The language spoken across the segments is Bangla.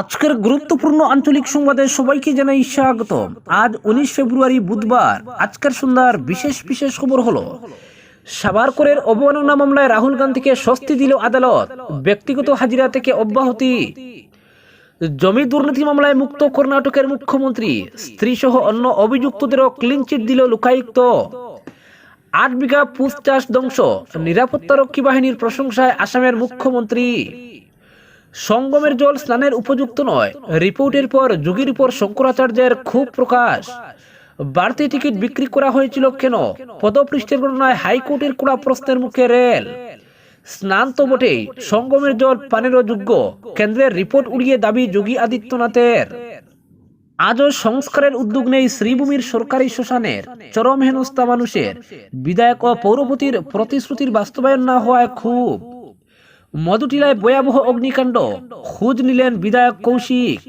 আজকের গুরুত্বপূর্ণ আঞ্চলিক সংবাদে সবাইকে জানাই স্বাগত আজ উনিশ ফেব্রুয়ারি বুধবার। আজকের সন্ধ্যার বিশেষ বিশেষ খবর হলো সাবারকরের অবমাননা মামলায় রাহুল গান্ধীকে স্বস্তি দিল আদালত। ব্যক্তিগত হাজিরা থেকে অব্যাহতি। জমি দুর্নীতি মামলায় মুক্ত কর্ণাটকের মুখ্যমন্ত্রী, স্ত্রীসহ অন্য অভিযুক্তদেরও ক্লিনচিট দিল লোকায়ুক্ত। আট বিঘা পুষ চাষ ধ্বংস। নিরাপত্তারক্ষী বাহিনীর প্রশংসায় আসামের মুখ্যমন্ত্রী। সঙ্গমের জল স্নানের উপযুক্ত নয়। রিপোর্টের পর যুগের উপর শঙ্করাচার্যের খুব প্রকাশ। বাড়তি টিকিট বিক্রি করা হয়েছিল কেন? পদপৃষ্ঠের ঘটনায় হাইকোর্টের কড়া প্রশ্নের মুখে রেল। স্নান তো বটেই, সঙ্গমের জল পানেরও যোগ্য। কেন্দ্রের রিপোর্ট উড়িয়ে দাবি যোগী আদিত্যনাথের। আজও সংস্কারের উদ্যোগ নেই শ্রীভূমির সরকারি শ্মশানের। চরম হেনস্থা মানুষের। বিধায়ক ও পৌরপতির প্রতিশ্রুতির বাস্তবায়ন না হওয়ায় খুব মধুটিলায় ভয়াবহ অগ্নিকাণ্ড। খোঁজ নিলেন বিধায়ক কৌশিক।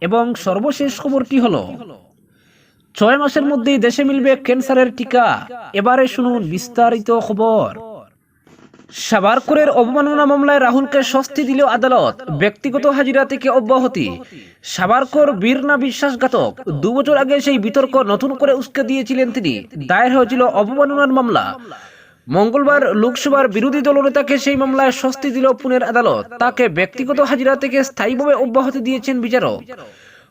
এবং সর্বশেষ খবরটি হলো, ছয় মাসের মধ্যেই দেশে মিলবে ক্যান্সারের টিকা। এবারে শুনুন বিস্তারিত খবর। সাবারকরের অবমাননা মামলায় রাহুলকে স্বস্তি দিল আদালত। ব্যক্তিগত হাজিরা থেকে অব্যাহতি। সাবারকর বীর না বিশ্বাসঘাতক। দু বছর আগে সেই বিতর্ক নতুন করে উস্কে দিয়েছিলেন তিনি। দায়ের হয়েছিল অবমাননার মামলা। মঙ্গলবার লোকসভার বিরোধী দলনেতাকে সেই মামলায় স্বস্তি দিল পুনের আদালত। তাকে ব্যক্তিগত হাজিরা থেকে স্থায়ীভাবে অব্যাহতি দিয়েছেন বিচারক।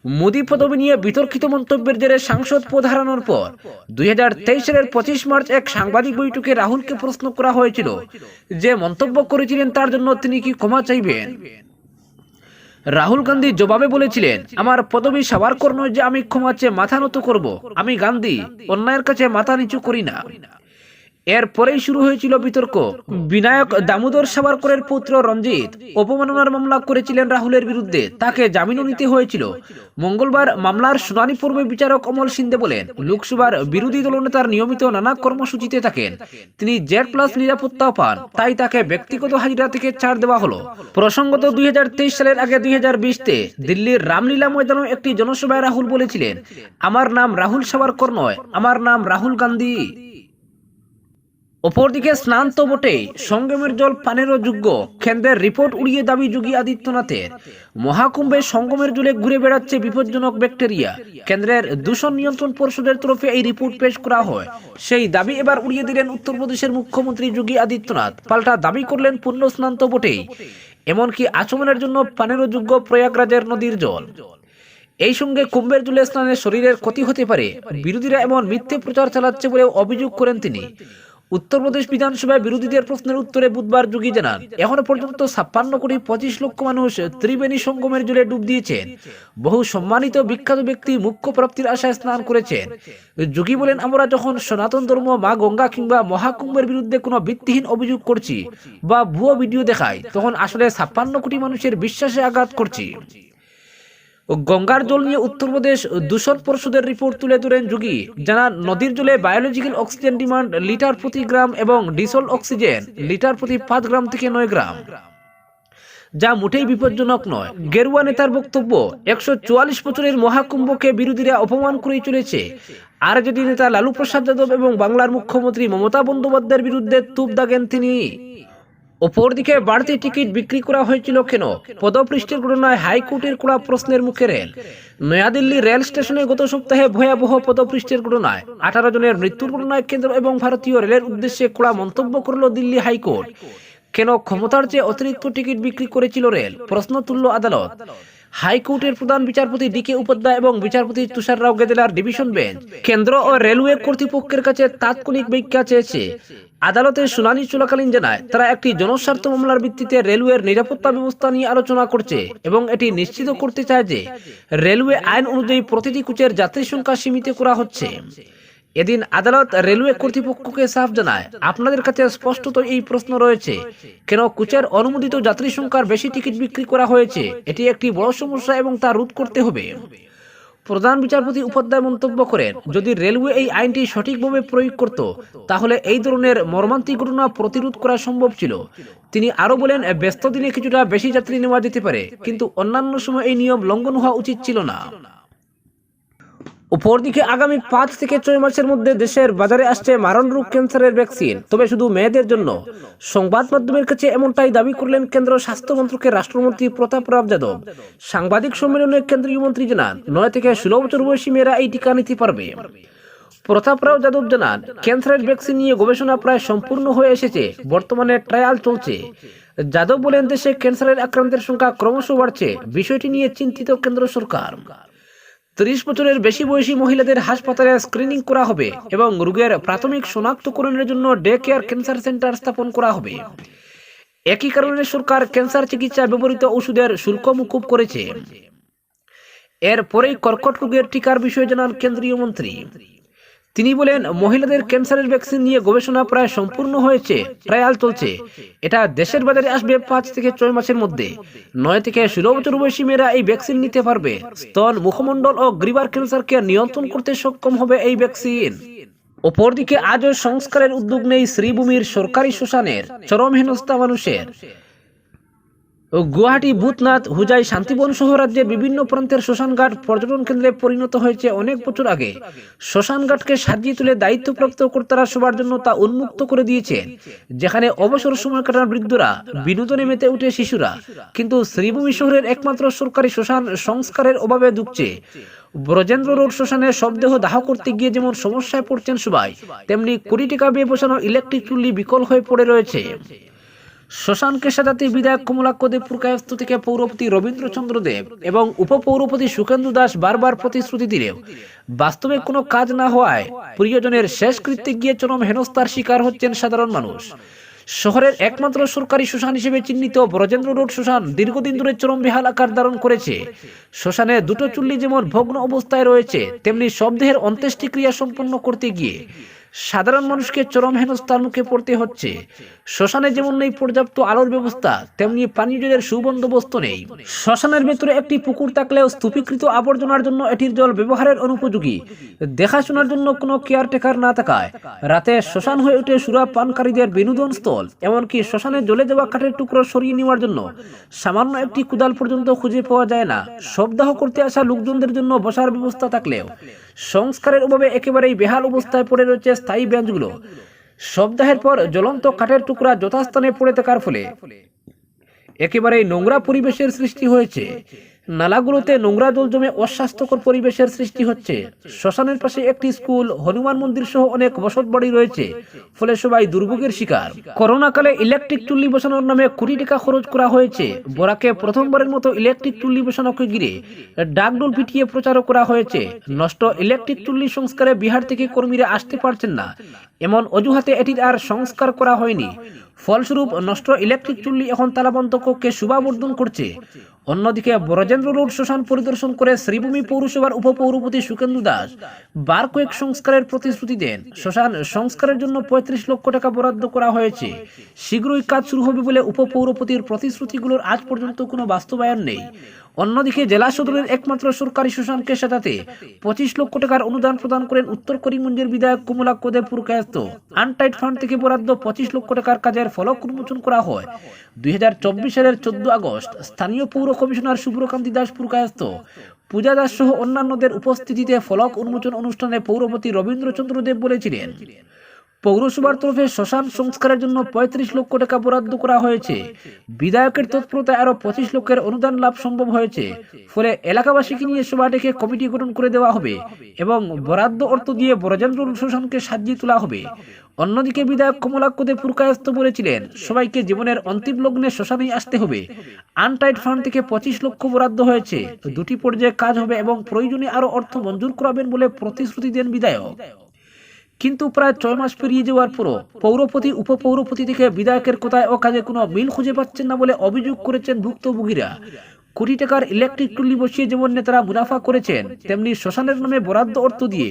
মোদী পদবি নিয়ে বিতর্কিত মন্তব্যের জেরে সাংসদ পদ হারানোর পর দুই হাজার তেইশ সালের পঁচিশ মার্চ এক সাংবাদিক বৈঠকে রাহুলকে প্রশ্ন করা হয়েছিল যে মন্তব্য করেছিলেন তার জন্য তিনি কি ক্ষমা চাইবেন? রাহুল গান্ধী জবাবে বলেছিলেন, আমার পদবি সাবারকর নয় যে আমি ক্ষমা চেয়ে মাথা নত করব। আমি গান্ধী, অন্যায়ের কাছে মাথা নিচু করি না। এরপরেই শুরু হয়েছিল বিতর্ক। বিনায়ক দামোদর সাবারকরের পুত্র রঞ্জিত অপমাননার মামলা করেছিলেন রাহুলের বিরুদ্ধে। তাকে জামিনও নিতে হয়েছিল। মঙ্গলবার মামলার শুনানি পূর্বে বিচারক অমল সিন্দে বলেন, লোকসভার বিরোধী দলনেতার নিয়মিত নানা কর্মসূচিতে থাকেন। তিনি জেড প্লাস নিরাপত্তাও পান। তাই তাকে ব্যক্তিগত হাজিরা থেকে ছাড় দেওয়া হলো। প্রসঙ্গত দুই হাজার তেইশ সালের আগে দুই হাজার বিশ তে দিল্লির রামলীলা ময়দানে একটি জনসভায় রাহুল বলেছিলেন, আমার নাম রাহুল সাবারকর নয়, আমার নাম রাহুল গান্ধী। অপরদিকে স্নান তো বটেই, সঙ্গমের জল পানেরও যোগ্য। কেন্দ্রের রিপোর্ট উড়িয়ে দাবি যোগী আদিত্যনাথের। মহাকুম্ভে সঙ্গমের জলে ঘুরে বেড়াচ্ছে বিপজ্জনক ব্যাকটেরিয়া। কেন্দ্রের দূষণ নিয়ন্ত্রণ পরিষদের তরফে এই রিপোর্ট পেশ করা হয়। সেই দাবি এবার উড়িয়ে দিলেন উত্তরপ্রদেশের মুখ্যমন্ত্রী যোগী আদিত্যনাথ। পাল্টা দাবি করলেন পূর্ণ স্নান তো বটেই। এমনকি আচমনের জন্য পানেরও যোগ্য প্রয়াগরাজের নদীর জল। এই সঙ্গে কুম্ভের জলে স্নানে শরীরের ক্ষতি হতে পারে। বিরোধীরা এমন মিথ্যে প্রচার চালাচ্ছে বলে অভিযোগ করেন তিনি। উত্তরপ্রদেশ বিধানসভায় বিরোধীদের প্রশ্নের উত্তরে বুধবার যোগী জানান, এখনও পর্যন্ত ছাপ্পান্ন কোটি পঁচিশ লক্ষ মানুষ ত্রিবেণী সঙ্গমের জলে ডুব দিয়েছেন। বহু সম্মানিত বিখ্যাত ব্যক্তি মুখ্য প্রাপ্তির আশায় স্নান করেছেন। যোগী বলেন, আমরা যখন সনাতন ধর্ম, মা গঙ্গা কিংবা মহাকুম্ভের বিরুদ্ধে কোনো ভিত্তিহীন অভিযোগ করছি বা ভুয়ো ভিডিও দেখাই, তখন আসলে ছাপ্পান্ন কোটি মানুষের বিশ্বাসে আঘাত করছি। গঙ্গার জল নিয়ে উত্তরপ্রদেশ দূষণ পরিষদের রিপোর্ট তুলে ধরেন যোগী। জানান, নদীর জলে বায়োলজিক্যাল অক্সিজেন ডিমান্ড লিটার প্রতি গ্রাম এবং ডিসল অক্সিজেন লিটার প্রতি পাঁচ গ্রাম থেকে নয় গ্রাম। যা মোটেই বিপজ্জনক নয়। গেরুয়া নেতার বক্তব্য, একশো চুয়াল্লিশ বছরের মহাকুম্ভকে বিরোধীরা অপমান করেই চলেছে। আর যদি নেতা লালু প্রসাদ যাদব এবং বাংলার মুখ্যমন্ত্রী মমতা বন্দ্যোপাধ্যায়ের বিরুদ্ধে তুপ দাগেন তিনি। অপরদিকে বাড়তি টিকিট বিক্রি করা হয়েছিল কেন? পদপৃষ্ঠের ঘটনায় হাইকোর্টের কড়া প্রশ্নের মুখে রেল। নয়াদিল্লি রেল স্টেশনে গত সপ্তাহে ভয়াবহ পদপৃষ্ঠের ঘটনায় আঠারো জনের মৃত্যুর ঘটনায় কেন্দ্র এবং ভারতীয় রেলের উদ্দেশ্যে কড়া মন্তব্য করল দিল্লি হাইকোর্ট। কেন ক্ষমতার চেয়ে অতিরিক্ত টিকিট বিক্রি করেছিল রেল? প্রশ্ন তুলল আদালত। হাইকোর্টের প্রধান বিচারপতি ডি কে উপাধ্যায় এবং বিচারপতি তুষার রাও গেদেলার ডিভিশন বেঞ্চ। কেন্দ্র ও রেলওয়ে কর্তৃপক্ষের কাছে তাৎক্ষণিক ব্যাখ্যা চেয়েছে। আদালতের শুনানি চলাকালীন জানায়, তারা একটি জনস্বার্থ মামলার ভিত্তিতে রেলওয়ের নিরাপত্তা ব্যবস্থা নিয়ে আলোচনা করছে এবং এটি নিশ্চিত করতে চায় যে রেলওয়ে আইন অনুযায়ী প্রতিটি কোচের যাত্রী সংখ্যা সীমিত করা হচ্ছে। এদিন আদালত রেলওয়ে কর্তৃপক্ষকে সাফ জানায়, আপনাদের কাছে স্পষ্টত এই প্রশ্ন রয়েছে, কেন কোচের অনুমোদিত যাত্রী সংখ্যার বেশি টিকিট বিক্রি করা হয়েছে? এটি একটি বড় সমস্যা এবং তা রোধ করতে হবে। প্রধান বিচারপতি উপাধ্যায় মন্তব্য করেন, যদি রেলওয়ে এই আইনটি সঠিকভাবে প্রয়োগ করত, তাহলে এই ধরনের মর্মান্তিক ঘটনা প্রতিরোধ করা সম্ভব ছিল। তিনি আরও বলেন, ব্যস্ত দিনে কিছুটা বেশি যাত্রী নেওয়া যেতে পারে, কিন্তু অন্যান্য সময় এই নিয়ম লঙ্ঘন হওয়া উচিত ছিল না। অপরদিকে আগামী পাঁচ থেকে ছয় মাসের মধ্যে দেশের বাজারে আসছে মারণ রোগ ক্যান্সারের ভ্যাকসিন। তবে শুধু মেয়েদের জন্য, সংবাদ মাধ্যমের কাছে এমনটাই দাবি করলেন কেন্দ্র স্বাস্থ্য মন্ত্রকের রাষ্ট্রমন্ত্রী প্রতাপ রাব যাদব। সাংবাদিক সম্মেলনে কেন্দ্রীয় মন্ত্রী জানান, নয় থেকে ষোলো বছর বয়সী মেয়েরা এই টিকা নিতে পারবে। প্রতাপ রাও যাদব জানান, ক্যান্সারের ভ্যাকসিন নিয়ে গবেষণা প্রায় সম্পূর্ণ হয়ে এসেছে, বর্তমানে ট্রায়াল চলছে। যাদব বলেন, দেশে ক্যান্সারের আক্রান্তের সংখ্যা ক্রমশ বাড়ছে, বিষয়টি নিয়ে চিন্তিত কেন্দ্র সরকার। ত্রিশ বছরের বেশি বয়সী মহিলাদের হাসপাতালে স্ক্রিনিং করা হবে এবং রোগের প্রাথমিক শনাক্তকরণের জন্য ডে কেয়ার ক্যান্সার সেন্টার স্থাপন করা হবে। একই কারণে সরকার ক্যান্সার চিকিৎসা ব্যবহৃত ওষুধের শুল্ক মুকুব করেছে। এরপরেই কর্কট রোগের টিকার বিষয়ে জানান কেন্দ্রীয় মন্ত্রী। তিনি বলেন, মহিলাদের ক্যান্সারের ভ্যাকসিন নিয়ে গবেষণা প্রায় সম্পূর্ণ হয়েছে, ট্রায়াল চলছে। এটা দেশের বাজারে আসবে পাঁচ থেকে ছয় মাসের মধ্যে। নয় থেকে ষোলো বছর বয়সী মেয়েরা এই ভ্যাকসিন নিতে পারবে। স্তন, মুখমণ্ডল ও গ্রিভার ক্যান্সারকে নিয়ন্ত্রণ করতে সক্ষম হবে এই ভ্যাকসিন। অপরদিকে আজও সংস্কারের উদ্যোগ নেই শ্রীভূমির সরকারি শ্মশানের, চরম হেনস্থা মানুষের। গুয়াহাটি ভূতনাথ হুজাই শান্তিবন সহ বিভিন্ন প্রান্তের শ্মশানঘাট পর্যটন কেন্দ্রে পরিণত হয়েছে অনেক বছর আগে। শ্মশানঘাটকে সাজিয়ে তুলে দায়িত্বপ্রাপ্ত কর্তারা সবার জন্য তা উন্মুক্ত করে দিয়েছেন যেখানে অবসর সময় কাটার বৃদ্ধরা, বিনোদনে মেতে উঠে শিশুরা। কিন্তু শ্রীভূমি শহরের একমাত্র সরকারি শ্মশান সংস্কারের অভাবে দুঃখছে। ব্রজেন্দ্র রোড শ্মশানে শবদেহ দাহ করতে গিয়ে যেমন সমস্যায় পড়ছেন সবাই, তেমনি কোটি টাকা দিয়ে বসানো ইলেকট্রিক চুল্লি বিকল হয়ে পড়ে রয়েছে। শ্মশানকে সাজাতে বিধায়ক কমলাক্ষ দেবপুর কায়স্থ থেকে পৌরপতি রবীন্দ্রচন্দ্র দেব এবং উপপৌরপতি সুখেন্দু দাস বারবার প্রতিশ্রুতি দিলেও বাস্তবে কোনো কাজ না হওয়ায় প্রিয়জনের শেষ কৃত্যে গিয়ে চরম হেনস্থার শিকার হচ্ছেন সাধারণ মানুষ। শহরের একমাত্র সরকারি শ্মশান হিসেবে চিহ্নিত ব্রজেন্দ্র রোড শ্মশান দীর্ঘদিন ধরে চরম বেহাল আকার ধারণ করেছে। শ্মশানে দুটো চুল্লি যেমন ভগ্ন অবস্থায় রয়েছে, তেমনি শবদেহের অন্ত্যেষ্টিক্রিয়া সম্পন্ন করতে গিয়ে সাধারণ মানুষকে চরম হেনস্থার মুখে পড়তে হচ্ছে। শ্মশানে যেমন নেই পর্যাপ্ত আলোর ব্যবস্থা, তেমনি পানীয় জলের সুবন্দোবস্ত নেই। শ্মশানের ভেতরে একটি পুকুর থাকলেও স্তূপীকৃত আবর্জনার জন্য এটির জল ব্যবহারের অনুপযোগী। দেখাশোনার জন্য কোনো কেয়ারটেকার না থাকায় রাতে শ্মশান হয়ে ওঠে সুরা পানকারীদের বিনোদন স্থল, এমনকি শ্মশানে জ্বলে দেওয়া কাঠের টুকরো সরিয়ে নেওয়ার জন্য সামান্য একটি কুদাল পর্যন্ত খুঁজে পাওয়া যায় না। শবদাহ করতে আসা লোকজনদের জন্য বসার ব্যবস্থা থাকলেও সংস্কারের অভাবে একেবারেই বেহাল অবস্থায় পড়ে রয়েছে স্থায়ী বেঞ্চগুলো সপ্তাহের পর জ্বলন্ত কাঠের টুকরা যথাস্থানে পড়ে থাকার ফলে একেবারেই নোংরা পরিবেশের সৃষ্টি হয়েছে। নালাগুলোতে নোংরা জল জমে অস্বাস্থ্যকর পরিবেশের সৃষ্টি হচ্ছে। শ্মশানের পাশে একটি স্কুল, হনুমান মন্দির সহ অনেক বসত বাড়ি রয়েছে, ফলে সবাই দুর্ভোগের শিকার। করোনাকালে ইলেকট্রিক চুল্লি বসানোর নামে কোটি টাকা খরচ করা হয়েছে। বরাকে প্রথমবারের মতো ইলেকট্রিক চুল্লি বসানোকে ঘিরে ডাকডোল পিটিয়ে প্রচারও করা হয়েছে। নষ্ট ইলেকট্রিক চুল্লি সংস্কারে বিহার থেকে কর্মীরা আসতে পারছেন না। এমন অজুহাতে এটির আর সংস্কার করা হয়নি। ফলস্বরূপ নষ্ট ইলেকট্রিক চুল্লি এখন তালাবন্ধ কক্ষে শুভাবর্ধন করছে। অন্যদিকে ব্রজেন্দ্র রোড শ্মশান পরিদর্শন করে শ্রীভূমি পৌরসভার উপপৌরপতি সুকেন্দু দাস বার কয়েক সংস্কারের প্রতিশ্রুতি দেন। শ্মশান সংস্কারের জন্য পঁয়ত্রিশ লক্ষ টাকা বরাদ্দ করা হয়েছে। শীঘ্রই কাজ শুরু হবে বলে উপপৌরপতির প্রতিশ্রুতিগুলোর আজ পর্যন্ত কোনো বাস্তবায়ন নেই। অন্যদিকে জেলা সদরের একমাত্র সরকারি শ্মশানকে সাজাতে পঁচিশ লক্ষ টাকার অনুদান প্রদান করেন উত্তর করিমগঞ্জের বিধায়ক কুমলা কোদেপুর কায়স্ত। আনটাইট ফান্ড থেকে বরাদ্দ পঁচিশ লক্ষ টাকার কাজের ফলক উন্মোচন করা হয়। দুই হাজার চব্বিশ সালের চোদ্দ আগস্ট স্থানীয় পৌর কমিশনার শুভ্রকান্তি দাস পুরকায়স্ত পূজা দাস সহ অন্যান্যদের উপস্থিতিতে ফলক উন্মোচন অনুষ্ঠানে পৌরপতি রবীন্দ্রচন্দ্র দেব বলেছিলেন। পৌরসভার তরফে শ্মশান সংস্কারের জন্য পঁয়ত্রিশ লক্ষ টাকা বরাদ্দ করা হয়েছে। বিধায়কের তৎপরতায় আরও পঁচিশ লক্ষের অনুদান লাভ সম্ভব হয়েছে। ফলে এলাকাবাসীকে নিয়ে সভা ডেকে কমিটি গঠন করে দেওয়া হবে এবং বরাদ্দ অর্থ দিয়ে ব্রজেন্দ্র শ্মশানকে সাজিয়ে তোলা হবে। অন্যদিকে বিধায়ক কমলাক্ষদে পুরকায়স্ত বলেছিলেন, সবাইকে জীবনের অন্তিম লগ্নে শ্মশানেই আসতে হবে। আনটাইট ফান্ড থেকে পঁচিশ লক্ষ বরাদ্দ হয়েছে। দুটি পর্যায়ে কাজ হবে এবং প্রয়োজনে আরও অর্থ মঞ্জুর করাবেন বলে প্রতিশ্রুতি দেন বিধায়ক। কিন্তু প্রায় ছয় মাস পেরিয়ে যাওয়ার পরও পৌরপতি, উপপৌরপতি থেকে বিধায়কের কোথায় ও কাজে কোনো মিল খুঁজে পাচ্ছেন না বলে অভিযোগ করেছেন ভুক্তভোগীরা। কোটি টাকার ইলেকট্রিক টুল্লি বসিয়ে যেমন নেতারা মুনাফা করেছেন, তেমনি শ্মশানের নামে বরাদ্দ অর্থ দিয়ে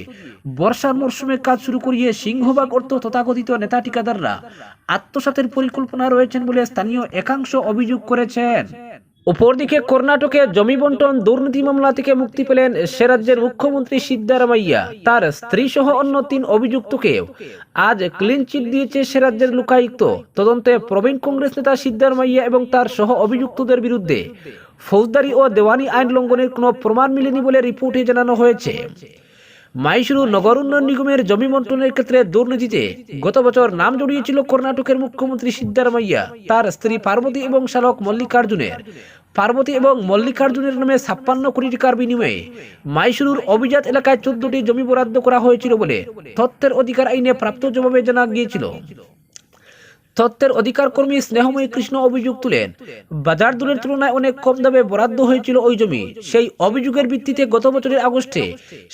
বর্ষার মরশুমে কাজ শুরু করিয়ে সিংহভাগ অর্থ তথাকথিত নেতা ঠিকাদাররা আত্মসাতের পরিকল্পনা রয়েছেন বলে স্থানীয় একাংশ অভিযোগ করেছেন। অপরদিকে কর্ণাটকে জমি বন্টন, দুর্নীতি মামলা থেকে মুক্তি পেলেন সে রাজ্যের মুখ্যমন্ত্রী সিদ্ধারামাইয়া। তার স্ত্রী সহ অন্য তিন অভিযুক্তকেও আজ ক্লিন চিট দিয়েছে সে রাজ্যের লোকায়ুক্ত তদন্তে প্রবীণ কংগ্রেস নেতা সিদ্ধারামাইয়া এবং তার সহ অভিযুক্তদের বিরুদ্ধে ফৌজদারি ও দেওয়ানি আইন লঙ্ঘনের কোনো প্রমাণ মিলেনি বলে রিপোর্টে জানানো হয়েছে। মাইসুরু নগর উন্নয়ন নিগমের জমি বন্টনের ক্ষেত্রে দুর্নীতিতে গত বছর নাম জড়িয়েছিল কর্ণাটকের মুখ্যমন্ত্রী সিদ্ধারামাইয়া তার স্ত্রী পার্বতী এবং শালক মল্লিকার্জুনের। পার্বতী এবং মল্লিকার্জুনের নামে ছাপ্পান্ন কোটি টাকার বিনিময়ে মাইশুরুর অভিজাত এলাকায় চোদ্দটি জমি বরাদ্দ করা হয়েছিল বলে তথ্যের অধিকার আইনে প্রাপ্ত জবাবে জানা গিয়েছিল। তত্ত্বের অধিকার কর্মী স্নেহময়ী কৃষ্ণ অভিযোগ তুলেন। বাজার দরের তুলনায় অনেক কম দামে বরাদ্দ হয়েছিল ওই জমি। সেই অভিযোগের ভিত্তিতে গত বছরের আগস্টে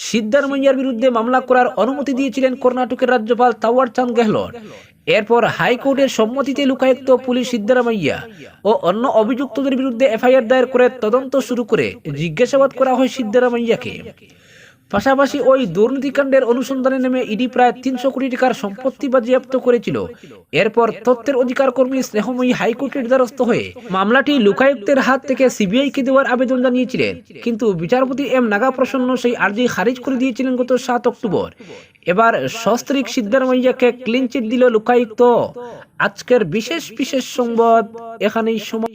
সিদ্ধারমাইয়ার বিরুদ্ধে মামলা করার অনুমতি দিয়েছিলেন কর্ণাটকের রাজ্যপাল তাওয়ার চাঁদ গেহলট। এরপর হাইকোর্টের সম্মতিতে লোকায়ুক্ত পুলিশ সিদ্ধারামাইয়া ও অন্য অভিযুক্তদের বিরুদ্ধে এফআইআর দায়ের করে তদন্ত শুরু করে জিজ্ঞাসাবাদ করা হয় সিদ্ধারামাইয়াকে পাশাপাশি ওই দুর্নীতিকাণ্ডের অনুসন্ধানে নেমে ইডি প্রায় তিনশো কোটি টাকার সম্পত্তি বাজেয়াপ্ত করেছিল। এরপর তথ্যের অধিকার কর্মী স্নেহময়ী হাইকোর্টের দ্বারস্থ হয়ে মামলাটি লোকায়ুক্তের হাত থেকে সিবিআইকে দেওয়ার আবেদন জানিয়েছিলেন। কিন্তু বিচারপতি এম নাগা প্রসন্ন সেই আর্জি খারিজ করে দিয়েছিলেন গত সাত অক্টোবর। এবার সস্ত্রিক সিদ্ধারমাইয়াকে ক্লিন চিট দিল লোকায়ুক্ত। আজকের বিশেষ বিশেষ সংবাদ এখানেই সময়